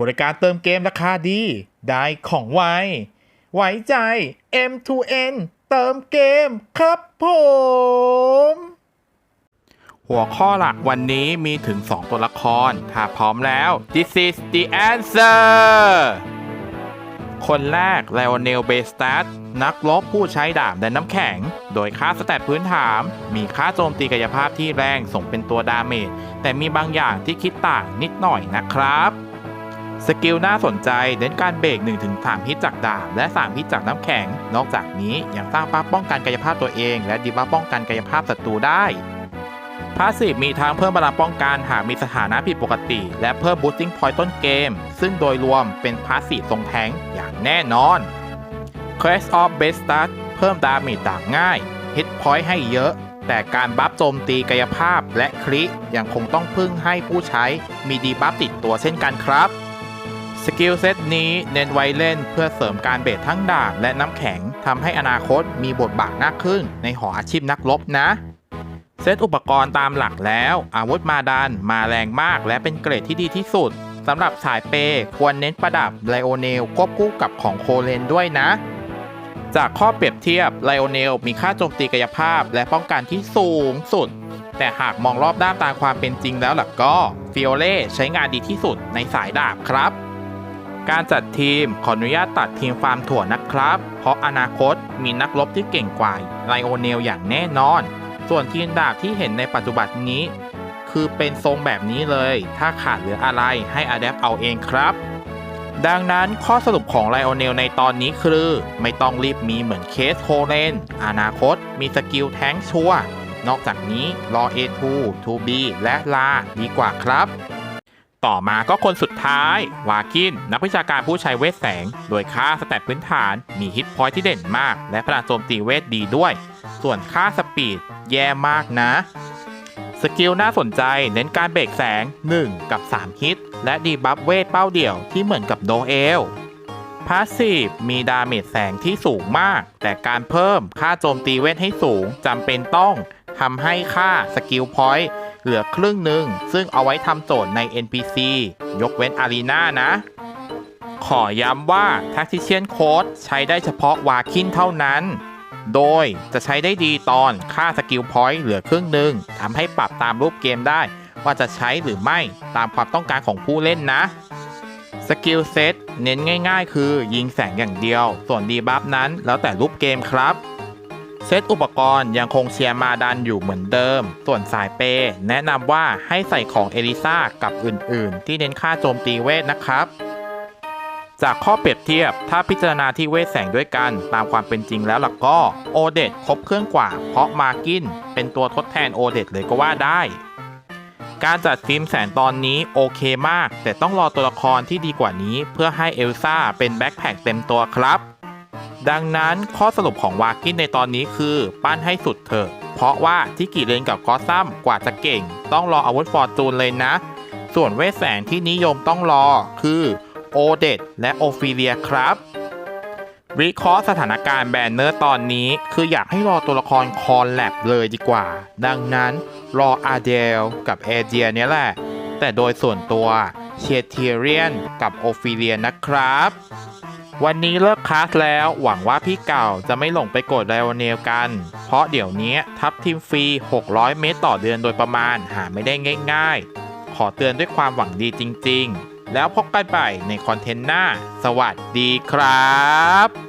บริการเติมเกมราคาดี ได้ของไว ไว้ใจ M2N เติมเกมครับผม หัวข้อหลักวันนี้มีถึง 2 ตัวละคร ถ้าพร้อมแล้ว this is the answer คนแรก l ล o n e l b e s t a t นักรบผู้ใช้ดาบและน้ำแข็ง โดยค่าสแตทพื้นฐาน มีค่าโจมตีกายภาพที่แรงส่งเป็นตัวดาเมจ แต่มีบางอย่างที่คิดต่างนิดหน่อยนะครับ สกิลน่าสนใจเน้นการเบรก1-3ฮิตจากดาบและ 3 ฮิตจากน้ำแข็ง นอกจากนี้ยังสร้างบัฟป้องกันกายภาพตัวเอง และดีบัฟป้องกันกายภาพศัตรูได้พาสซีฟมีทั้งเพิ่มพลังป้องกันหากมีสถานะผิดปกติ และเพิ่มบูสติ้งพอยต์ต้นเกม ซึ่งโดยรวมเป็นพาสซีฟทรงแทงอย่างแน่นอน Quest of b e s t a r เพิ่มดาเมจดาบง่ายฮิตพอยต์ให้เยอะ แต่การบัฟโจมตีกายภาพและคริยังคงต้องพึ่งให้ผู้ใช้มีดีบัฟติดตัวเช่นกันครับ สกิลเซตนี้เน้นไว้เล่นเพื่อเสริมการเบรดทั้งดาบและน้ำแข็งทำให้อนาคตมีบทบาทมากขึ้นในหออาชีพนักรบนะ เซตอุปกรณ์ตามหลักแล้ว อาวุธมาดันมาแรงมากและเป็นเกรดที่ดีที่สุดสำหรับสายเปควรเน้นประดับไลโอเนลควบคู่กับของโคเลนด้วยนะ จากข้อเปรียบเทียบไลโอเนลมีค่าโจมตีกายภาพและป้องกันที่สูงสุด แต่หากมองรอบด้านตามความเป็นจริงแล้วล่ะก็ฟิโอเล่ใช้งานดีที่สุดในสายดาบครับ การจัดทีมขออนุญาตตัดทีมฟาร์มถั่วนะครับ เพราะอนาคตมีนักรบที่เก่งกว่าไลโอเนลอย่างแน่นอน ส่วนทีมดาบที่เห็นในปัจจุบันนี้ คือเป็นทรงแบบนี้เลย ถ้าขาดเหลืออะไรให้อ d ด p เอาเองครับ ดังนั้นข้อสรุปของไลโอเนลในตอนนี้คือ ไม่ต้องรีบมีเหมือนเคสโคเลนอนาคต มีสกิลแท้งชัว นอกจากนี้รอ A2 2B และลาดีกว่าครับ ต่อมาก็คนสุดท้าย วากิน นักวิชาการผู้ใช้เวทแสง โดยค่าสแตทพื้นฐานมีฮิตพอยท์ที่เด่นมาก และพลังโจมตีเวทดีด้วย ส่วนค่าสปีดแย่มากนะ สกิลน่าสนใจเน้นการเบรกแสง 1 กับ 3 ฮิต และดีบัฟเวทเป้าเดี่ยวที่เหมือนกับโดเอลพาสซีฟมีดาเมจแสงที่สูงมาก แต่การเพิ่มค่าโจมตีเวทให้สูงจำเป็นต้องทำให้ค่าสกิลพอยต์ ลือครึ่งหนึ่ง ซึ่งเอาไว้ทำโจทย์ใน NPC ยกเว้นอารีนานะ ขอย้ำว่า Tactician Code ใช้ได้เฉพาะวาคินเท่านั้น โดยจะใช้ได้ดีตอนค่าสกิลพอยต์เหลือครึ่งหนึ่งทำให้ปรับตามรูปเกมได้ ว่าจะใช้หรือไม่ตามความต้องการของผู้เล่นนะสกิลเซตเน้นง่ายๆ คือยิงแสงอย่างเดียว ส่วนดีบัฟนั้นแล้วแต่รูปเกมครับ เซตอุปกรณ์ยังคงเชียร์มาดันอยู่เหมือนเดิม ส่วนสายเปย์แนะนำว่าให้ใส่ของเอลิซากับอื่นๆ ที่เน้นค่าโจมตีเวทนะครับ จากข้อเปรียบเทียบ ถ้าพิจารณาที่เวทแสงด้วยกันตามความเป็นจริงแล้วล่ะก็โอเดตครบเครื่องกว่า เพราะมากินเป็นตัวทดแทนโอเดตเลยก็ว่าได้ การจัดฟิล์มแสงตอนนี้โอเคมาก แต่ต้องรอตัวละครที่ดีกว่านี้ เพื่อให้เอลซ่าเป็นแบ็คแพคเต็มตัวครับ ดังนั้นข้อสรุปของวากินในตอนนี้คือ ปั้นให้สุดเถอะ เพราะว่าที่กี่เลนกับกอซัมกว่าจะเก่ง ต้องรออาวุธฟอร์จูนเลยนะ ส่วนเวทแสงที่นิยมต้องรอคือโอเดตและโอฟิเลียครับ วิเคราะห์สถานการณ์แบนเนอร์ตอนนี้คืออยากให้รอตัวละครคอนแลบเลยดีกว่า ดังนั้นรออาเดลกับเอเจียเนี่ยแหละ แต่โดยส่วนตัวเชียเทียเรียนกับโอฟิเลียนะครับ วันนี้เลิกคลาสแล้วหวังว่าพี่เก่าจะไม่หลงไปกดไดโอเนลกัน เพราะเดี๋ยวนี้ทับทีมฟรี 600 เมตรต่อเดือนโดยประมาณหาไม่ได้ง่าย ๆ ขอเตือนด้วยความหวังดีจริง ๆ แล้วพบกันใหม่ในคอนเทนต์หน้า สวัสดีครับ